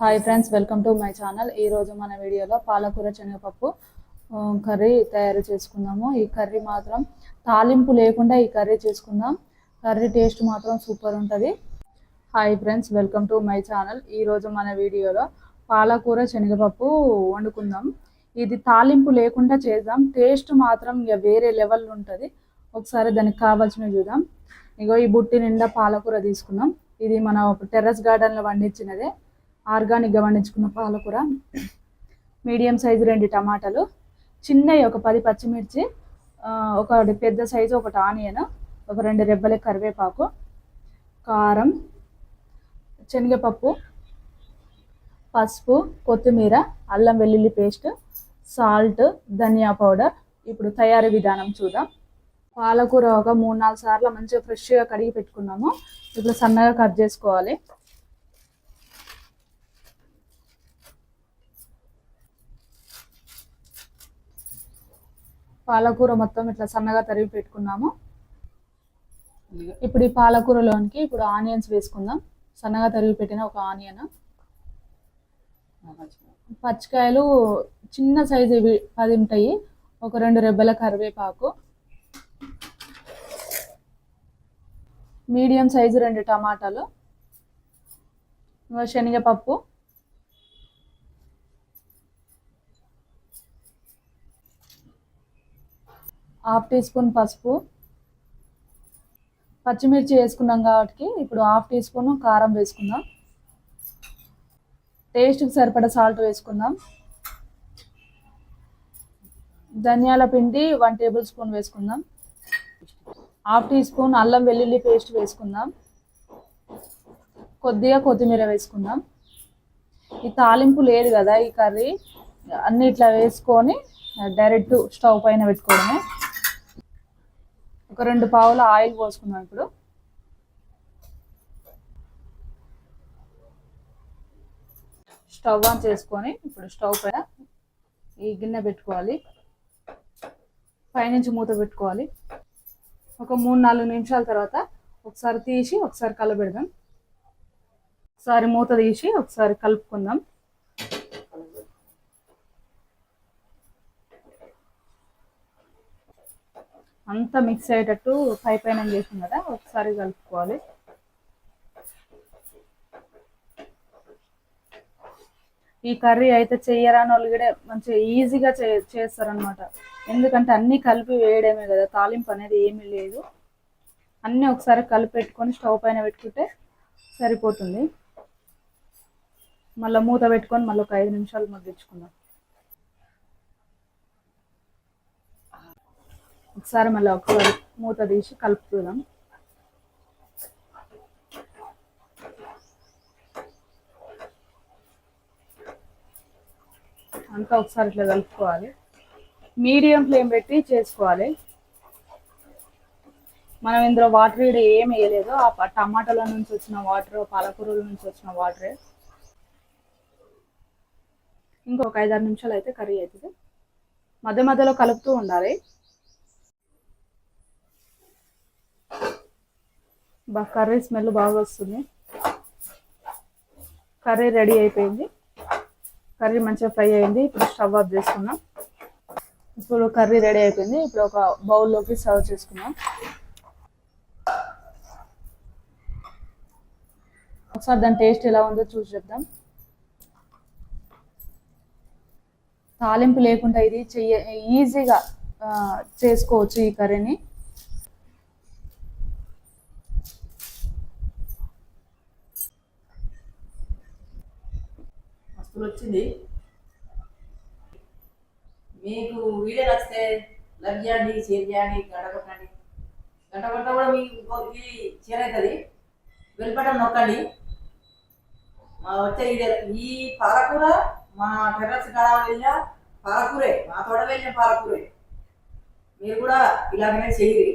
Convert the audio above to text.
Hi friends welcome to my channel ఈరోజు మన వీడియోలో పాలకూర శనగపప్పు కర్రీ తయారు చేసుకుందాము. ఈ కర్రీ మాత్రం తాలింపు లేకుండా ఈ కర్రీ చేసుకుందాం. కర్రీ టేస్ట్ మాత్రం సూపర్ ఉంటుంది. Hi friends welcome to my channel ఈరోజు మన వీడియోలో పాలకూర శనగపప్పు వండుకుందాం. ఇది తాలింపు లేకుండా చేద్దాం. టేస్ట్ మాత్రం ఇక వేరే లెవెల్ ఉంటుంది. ఒకసారి దానికి కావాల్సినవి చూద్దాం. ఇగో ఈ బుట్టి నిండా పాలకూర తీసుకున్నాం. ఇది మన టెర్రస్ గార్డెన్లో పండించినదే ఆర్గానిక్గా పండించుకున్న పాలకూర మీడియం సైజు రెండు టమాటాలు. చిన్నవి ఒక పది పచ్చిమిర్చి ఒక ఒకటి పెద్ద సైజు ఒకటి ఆనియన్ ఒక రెండు రెబ్బల కరివేపాకు కారం శనగపప్పు పసుపు కొత్తిమీర అల్లం వెల్లుల్లి పేస్ట్ సాల్ట్ ధనియా పౌడర్. ఇప్పుడు తయారీ విధానం చూద్దాం. పాలకూర ఒక మూడు నాలుగు సార్లు మంచిగా ఫ్రెష్గా కడిగి పెట్టుకున్నాము. ఇప్పుడు సన్నగా కట్ చేసుకోవాలి. పాలకూర మొత్తం ఇట్లా సన్నగా తరిగి పెట్టుకున్నాము. ఇప్పుడు ఈ పాలకూరలోనికి ఇప్పుడు ఆనియన్స్ వేసుకుందాం. సన్నగా తరిగి పెట్టిన ఒక ఆనియన్. పచ్చికాయలు చిన్న సైజు ఇవి పది ఉంటాయి. ఒక రెండు రెబ్బల కరివేపాకు. మీడియం సైజు రెండు టమాటాలు. శనగపప్పు. హాఫ్ టీ స్పూన్ పసుపు. పచ్చిమిర్చి వేసుకున్నాం కాబట్టి ఇప్పుడు హాఫ్ టీ స్పూన్ కారం వేసుకుందాం. టేస్ట్కి సరిపడా సాల్ట్ వేసుకుందాం. ధనియాల పిండి వన్ టేబుల్ స్పూన్ వేసుకుందాం. హాఫ్ టీ స్పూన్ అల్లం వెల్లుల్లి పేస్ట్ వేసుకుందాం. కొద్దిగా కొత్తిమీర వేసుకుందాం. ఈ తాలింపు లేదు కదా ఈ కర్రీ. అన్ని ఇట్లా వేసుకొని డైరెక్ట్ స్టవ్ పైన పెట్టుకోవడమే. ఒక రెండు పావుల ఆయిల్ పోసుకుందాం ఇప్పుడు. స్టవ్ ఆన్ చేసుకొని ఇప్పుడు స్టవ్ పైన ఈ గిన్నె పెట్టుకోవాలి. పైనుంచి మూత పెట్టుకోవాలి. ఒక మూడు నాలుగు నిమిషాల తర్వాత ఒకసారి తీసి ఒకసారి కలబెడదాం. ఒకసారి మూత తీసి ఒకసారి కలుపుకుందాం. అంతా మిక్స్ అయ్యేటట్టు పై పైన చేసాం కదా ఒకసారి కలుపుకోవాలి. ఈ కర్రీ అయితే చెయ్యరాని వాళ్ళు కూడా మంచిగా ఈజీగా చే చేస్తారనమాట ఎందుకంటే అన్నీ కలిపి వేయడమే కదా తాలింపు అనేది ఏమీ లేదు. అన్నీ ఒకసారి కలిపి పెట్టుకొని స్టవ్ పైన పెట్టుకుంటే సరిపోతుంది. మళ్ళీ మూత పెట్టుకొని మళ్ళీ ఒక ఐదు నిమిషాలు మగ్గించుకుందాం. ఒకసారి మళ్ళీ ఒకసారి మూత తీసి కలుపుతున్నాం అంతా ఒకసారి ఇట్లా కలుపుకోవాలి. మీడియం ఫ్లేమ్ పెట్టి చేసుకోవాలి. మనం ఇందులో వాటర్ కూడా ఏం వేయలేదు. ఆ టమాటాల నుంచి వచ్చిన వాటర్ పాలకూరల నుంచి వచ్చిన వాటరే. ఇంకొక ఐదారు నిమిషాలు అయితే కర్రీ అవుతుంది. మధ్య మధ్యలో కలుపుతూ ఉండాలి. బాగా కర్రీ స్మెల్ బాగా వస్తుంది. కర్రీ రెడీ అయిపోయింది. కర్రీ మంచిగా ఫ్రై అయింది. ఇప్పుడు స్టవ్ ఆఫ్ చేసుకున్నాం ఇప్పుడు కర్రీ రెడీ అయిపోయింది. ఇప్పుడు ఒక బౌల్లోకి సర్వ్ చేసుకున్నాం ఒకసారి దాని టేస్ట్ ఎలా ఉందో చూసి చెప్దాం. తాలింపు లేకుండా ఇది చెయ్య ఈజీగా చేసుకోవచ్చు ఈ కర్రీని. స్కూల్ వచ్చింది మీకు వీడియో నచ్చితే లైక్ చేయండి షేర్ చేయండి గంట కొట్టండి. గంట కొట్ట కూడా మీకు ఇది షేర్ అవుతుంది. వెళ్ళిపటం నొక్కండి. మా వచ్చే వీడియో ఈ పాలకూర మా టెర్రస్ కాడ వెళ్ళిన పాలకూరే మా తోట వెళ్ళిన పాలకూరే. మీరు కూడా ఇలాగనే చేయండి.